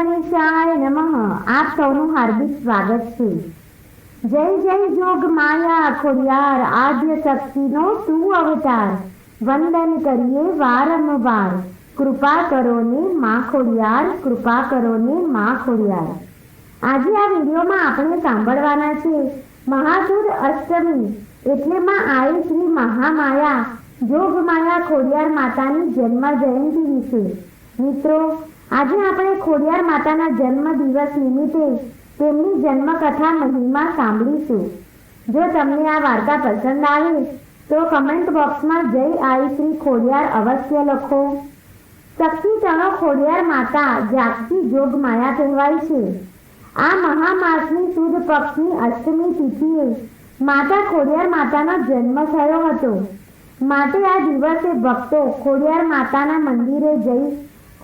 ગણેશાય નમઃ આપ સૌનું હાર્દિક સ્વાગત છે જય જય જોગ માયા ખોડિયાર આદ્ય શક્તિનો તું અવતાર. વંદન કરીએ, વારંવાર કૃપા કરો ને માં ખોડિયાર કૃપા કરો ને માં ખોડિયાર આજે આ વિડીયોમાં આપણે સાંભળવાના છે મહાસુર અષ્ટમી, એટલે માં આઈ શ્રી મહામાયા જોગમાયા ખોડિયાર માતાની જન્મ જયંતિ વિશે મિત્રો આજે આપણે ખોડિયાર માતાના જન્મ દિવસ નિમિત્તે તેમની જન્મકથા મહિમા સાંભળીશું. જો તમને આ વાર્તા પસંદ આવે, તો કમેન્ટ બોક્સમાં જય આઈ શ્રી ખોડિયાર અવશ્ય લખો. શક્તિ ચણો ખોડિયાર માતા જાગતી જોગ માયા કહેવાય છે. આ મહામાસની સુદ પક્ષની અષ્ટમી તિથિએ માતા ખોડિયાર માતાનો જન્મ થયો હતો. માટે આ દિવસે ભક્તો ખોડિયાર માતાના મંદિરે જઈ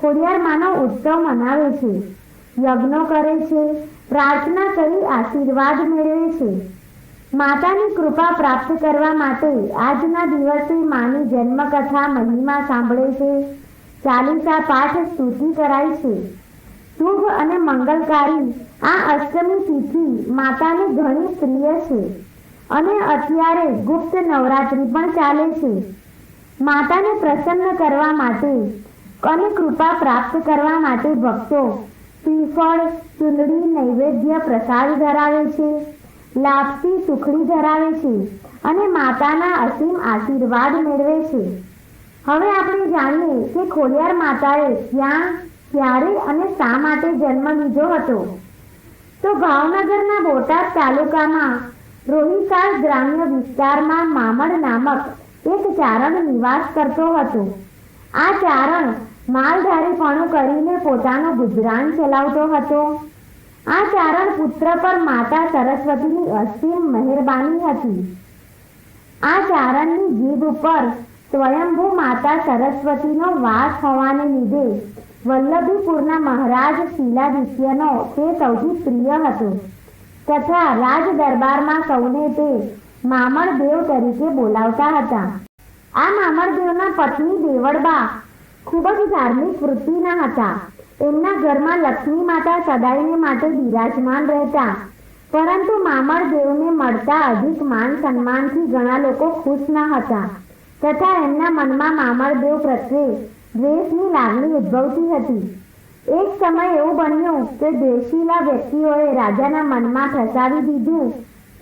ખોડિયાર માનો ઉત્સવ મનાવે છે. યજ્ઞો કરે છે, પ્રાર્થના કરી આશીર્વાદ મેળવે છે. માતાની કૃપા પ્રાપ્ત કરવા માટે આજના દિવસે માની જન્મકથા મહિમા સાંભળે છે. ચાલીસા પાઠ સ્તુતિ કરાય છે. શુભ અને મંગલકારી આ અષ્ટમી તિથિ માતાની ઘણી પ્રિય છે અને અત્યારે ગુપ્ત નવરાત્રિ પણ ચાલે છે. માતાને પ્રસન્ન કરવા માટે અને કૃપા પ્રાપ્ત કરવા માટે ભક્તો શ્રીફળ ચુંદડી, નૈવેદ્ય પ્રસાદ ધરાવે છે, લાપસી, સુખડી ધરાવે છે અને માતાના અસીમ આશીર્વાદ મેળવે છે. હવે આપણે જાણીએ કે ખોડિયાર માતાએ ક્યાં, ક્યારે અને શા માટે જન્મ લીધો હતો. તો ભાવનગરના બોટાદ તાલુકામાં રોહિસાળ ગ્રામ્ય વિસ્તારમાં મામડ નામક એક ચારણ નિવાસ કરતો હતો. આ ચારણ માલધારીપણું કરીને પોતાનું ગુજરાન ચલાવતો હતો. આ ચારણ પુત્ર પર માતા સરસ્વતીની અસીમ મહેરબાની હતી. આ ચારણની જીભ ઉપર સ્વયંભૂ માતા સરસ્વતીનો વાસ હોવાને લીધે વલ્લભીપુરના મહારાજ શિલાદિત્યનો તે સૌથી પ્રિય હતો. તથા રાજ દરબારમાં સૌને તે મામણ દેવ તરીકે બોલાવતા હતા. આ મામરદેવના પત્ની દેવળબા ખૂબ જ ધાર્મિક વૃત્તિના હતા. એમના ઘરમાં લક્ષ્મી માતા સદાયને માટે બિરાજમાન રહેતા. પરંતુ મામરદેવને મળતા અધિક માન સન્માનથી ઘણા લોકો ખુશ ન હતા. તથા એમના મનમાં મામરદેવ પ્રત્યે દ્વેષની લાગણી ઉદ્ભવતી હતી. એક સમય એવું બન્યું કે દેશીલા વ્યક્તિઓએ રાજાના મનમાં ફસાવી દીધું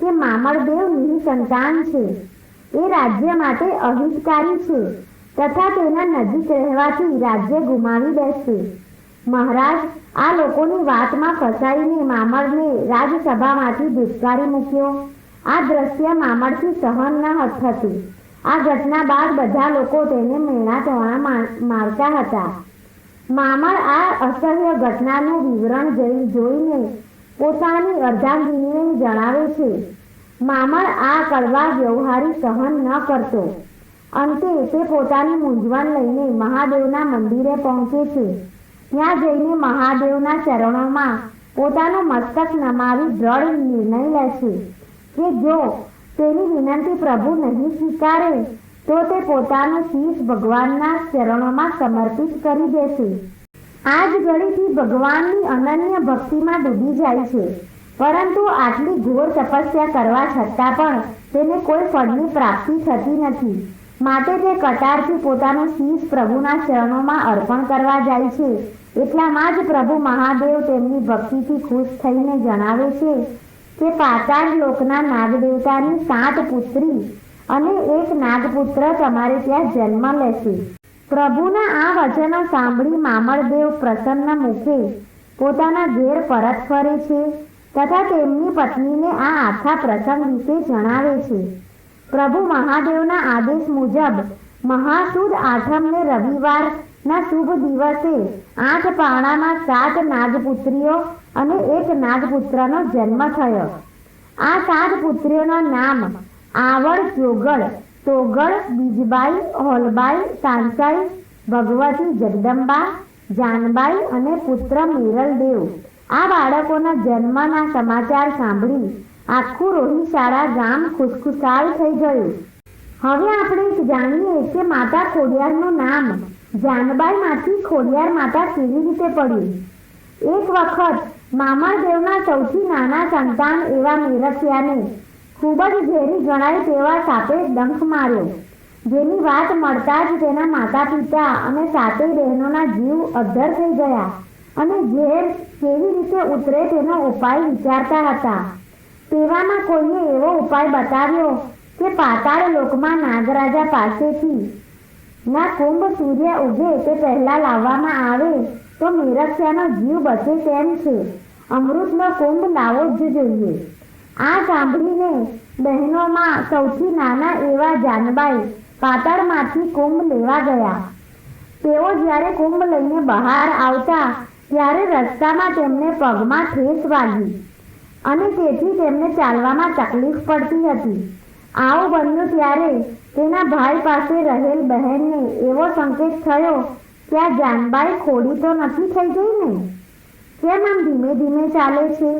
કે મામરદેવ નિસંતાન છે. એ રાજ્ય માટે અહિતકારી છે. તથા તેના નજીક રહેવાથી રાજ્ય ગુમાવી બેસશે મહારાજ, આ લોકોની વાતમાં ફસાઈને મામળને રાજસભામાંથી ધુસકારી મૂક્યો. આ દ્રશ્ય મામળથી સહન ન થતું. આ ઘટના બાદ બધા લોકો તેને મેણા ટોણા મારતા હતા. મામળ આ અસહ્ય ઘટનાનું વિવરણ જોઈ, જોઈને પોતાની અર્ધાંગીનીને જણાવે છે. મામળ આ કડવા વ્યવહારી સહન ન કરતો. અંતે તે પોતાની મૂંઝવણ લઈને મહાદેવના મંદિરે પહોંચે છે. ત્યાં જઈને મહાદેવના ચરણોમાં પોતાનું મસ્તક નમાવી દ્રઢ નિર્ણય લે છે કે જો તેની વિનંતી પ્રભુ નહીં સ્વીકારે, તો તે પોતાનું શીશ ભગવાનના ચરણોમાં સમર્પિત કરી દેશે. આ જ ઘડીથી ભગવાનની અનન્ય ભક્તિમાં ડૂબી જાય છે. પરંતુ આટલી ઘોર તપસ્યા કરવા છતાં પણ તેને કોઈ ફળની પ્રાપ્તિ થતી નથી. માટે તે કટારથી પોતાનો શીશ પ્રભુના ચરણોમાં અર્પણ કરવા જાય છે. એટલામાં જ પ્રભુ મહાદેવ તેમની ભક્તિથી ખુશ થઈને જણાવે છે કે પાતાળ લોકના નાગદેવતાની સાત પુત્રી અને એક નાગપુત્ર તમારે ત્યાં જન્મ લેશે. પ્રભુના આ વચનો સાંભળી મામળદેવ પ્રસન્ન મુખે પોતાના ઘેર પરત ફરે છે. તથા તેમની પત્નીને આ આખા પ્રસંગ વિશે જણાવે છે. પ્રભુ મહાદેવના આદેશ મુજબ, મહાસુદ આઠમને રવિવારના શુભ દિવસે આઠ પાણામાં સાત નાગપુત્રીઓ અને એક નાગપુત્રનો જન્મ થયો. આ સાત પુત્રીઓના નામ આવડ જોગળ તોગળ, બીજબાઈ, હોલબાઈ સાંસાઈ ભગવતી જગદંબા, જાનબાઈ અને પુત્ર મેરલદેવ. આ બાળકોના જન્મના સમાચાર સાંભળી આખું રોહિશાળા ગામ ખુશખુશાલ થઈ ગયું. હવે આપણે જાણીએ કે માતા ખોડિયારનું નામ જાનબાઈમાંથી ખોડિયાર માતા કેવી રીતે પડ્યું. એક વખત મામાદેવના સૌથી નાના સંતાન એવા મેરસિયાને ખૂબ જ ઝેરી ગણાય તેવા સાપે ડંખ માર્યો. જેની વાત મળતા જ તેના માતા પિતા અને સાતે બહેનોના જીવ અદ્ધર થઈ ગયા. અને ઝેર કેવી રીતે ઉતરે તેનો ઉપાય વિચારતા હતા. તેવામાં કોઈએ એવો ઉપાય બતાવ્યો કે પાતાળ લોકમાં નાગરાજા પાસેથી, ના કુંભ સૂર્ય ઉગે તે પહેલા લાવવામાં આવે તો મેરખ્યાનો જીવ બચે તેમ છે. અમૃતનો કુંભ લાવવો જ જોઈએ. આ સાંભળીને બહેનોમાં સૌથી નાના એવા જાનબાઈ પાતાળમાંથી કુંભ લેવા ગયા. તેઓ જ્યારે કુંભ લઈને બહાર આવતા ત્યારે રસ્તામાં તેમને પગમાં ઠેસ વાગી અને તેથી તેમને ચાલવામાં તકલીફ પડતી હતી. આવું બન્યું ત્યારે તેના ભાઈ પાસે રહેલ બહેનને એવો સંકેત થયો કે આ જાનબાઈ ખોડી તો નથી થઈ ગઈ ને કેમ આમ ધીમે ધીમે ચાલે છે?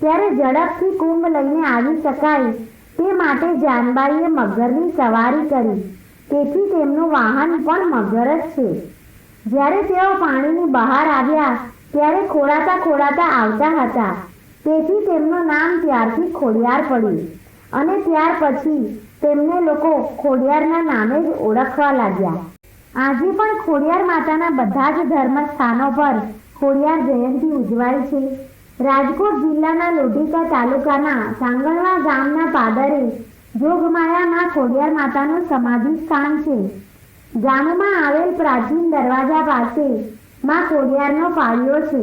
ત્યારે ઝડપથી કુંભ લઈને આવી શકાય તે માટે જાનબાઈએ મગરની સવારી કરી. તેથી તેમનું વાહન પણ મગર જ છે. જ્યારે તેઓ પાણીની બહાર આવ્યા, ત્યારે ખોડાતા ખોડાતા આવતા હતા. તેથી તેમનું નામ ત્યારથી ખોડિયાર પડ્યું અને ત્યાર પછી તેમને લોકો ખોડિયારના નામે જ ઓળખવા લાગ્યા. આજે પણ ખોડિયાર માતાના બધા જ ધર્મ સ્થાનો પર ખોડિયાર જયંતિ ઉજવાય છે. રાજકોટ જિલ્લાના લોઢીકા તાલુકાના સાંગણવા ગામના પાદરે જોગમાયામાં ખોડિયાર માતાનું સમાધિ સ્થાન છે. ગામમાં આવેલ પ્રાચીન દરવાજા પાસે માં ખોડિયારનો પાળિયો છે.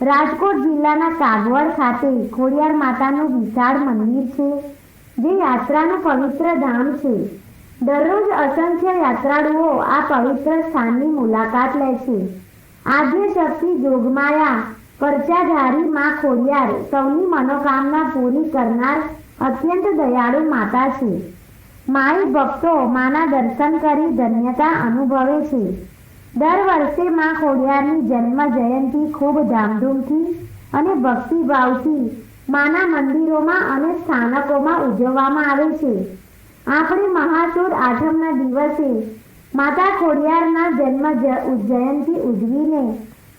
રાજકોટ જિલ્લાના કાગવડ ખાતે ખોડિયાર માતાનું વિશાળ મંદિર છે, જે યાત્રાનું પવિત્ર ધામ છે. દરરોજ અસંખ્ય યાત્રાળુઓ આ પવિત્ર સ્થાનની મુલાકાત લે છે. આદ્ય શક્તિ જોગમાયા પરચાધારી માં ખોડિયાર સૌની મનોકામના પૂરી કરનાર અત્યંત દયાળુ માતા છે. માઈ ભક્તો માના દર્શન કરી ધન્યતા અનુભવે છે. દર વર્ષે મા ખોડિયારની જન્મ જયંતિ ખૂબ ધામધૂમથી અને ભક્તિભાવથી માના મંદિરોમાં અને સ્થાનકોમાં ઉજવવામાં આવે છે. આપણે મહાસુર આઠમના દિવસે માતા ખોડિયારના જન્મ જયંતિ ઉજવીને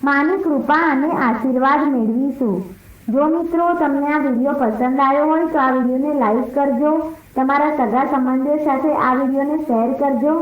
માની કૃપા અને આશીર્વાદ મેળવીશું. જો મિત્રો તમને આ વીડિયો પસંદ આવ્યો હોય તો આ વિડીયોને લાઈક કરજો, તમારા સગા સંબંધીઓ સાથે આ વિડીયોને શેર કરજો